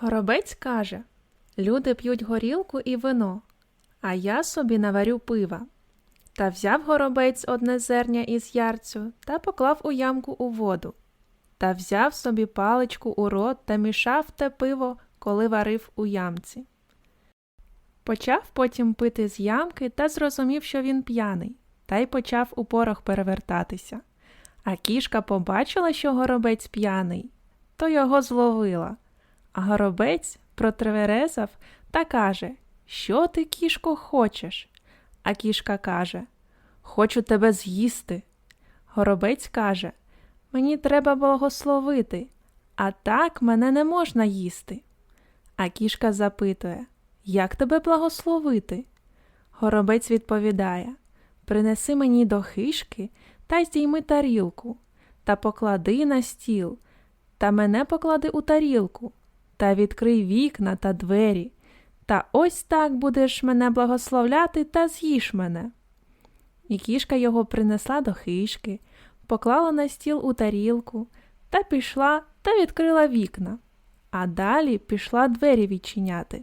Горобець каже Люди п'ють горілку і вино, а я собі наварю пива. Та взяв горобець одне зерня із ярцю та поклав у ямку у воду. Та взяв собі паличку у рот та мішав те пиво, коли варив у ямці. Почав потім пити з ямки та зрозумів, що він п'яний, та й почав у порох перевертатися. А кішка побачила, що горобець п'яний, то його зловила. А горобець протверезав та каже Що ти, кішко, хочеш? А кішка каже Хочу тебе з'їсти. Горобець каже Мені треба благословити, а так мене не можна їсти. А кішка запитує Як тебе благословити? Горобець відповідає Принеси мені до хишки та здійми тарілку, та поклади на стіл, та мене поклади у тарілку, та відкрий вікна та двері, та ось так будеш мене благословляти та з'їж мене. І кішка його принесла до хишки, поклала на стіл у тарілку та пішла та відкрила вікна, а далі пішла двері відчиняти.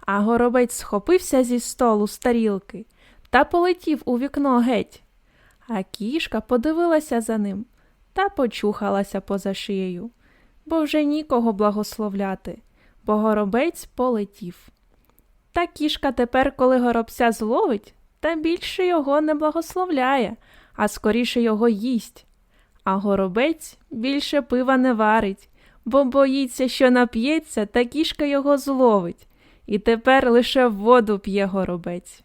А горобець схопився зі столу з тарілки та полетів у вікно геть. А кішка подивилася за ним та почухалася поза шиєю, бо вже нікого благословляти, бо горобець полетів. Та кішка тепер, коли горобця зловить, та більше його не благословляє, а скоріше його їсть. А горобець більше пива не варить, бо боїться, що нап'ється, та кішка його зловить, і тепер лише воду п'є горобець.